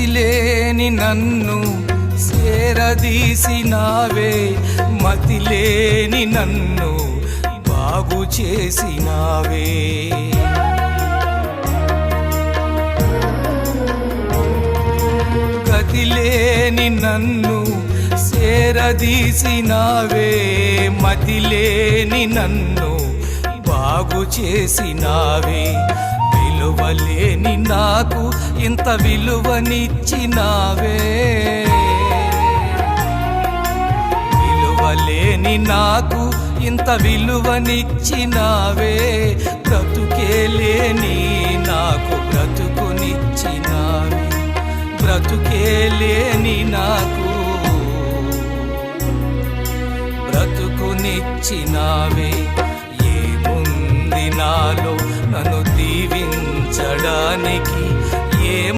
గతిలేని నన్ను సేరదీసినావే మతిలేని నన్ను బాగు చేసినావే. గతిలేని నన్ను సేరదీసినావే మతిలేని నన్ను బాగు చేసినావే. విలువలేని నాకు ఇంత విలువనిచ్చినావే. విలువలేని నాకు ఇంత విలువనిచ్చినావే. బ్రతుకేలేని నాకు బ్రతుకునిచ్చినావే. బ్రతుకేలేని నాకు బ్రతుకునిచ్చినావే. ఏముంది నాలో నన్ను దీవించడానికి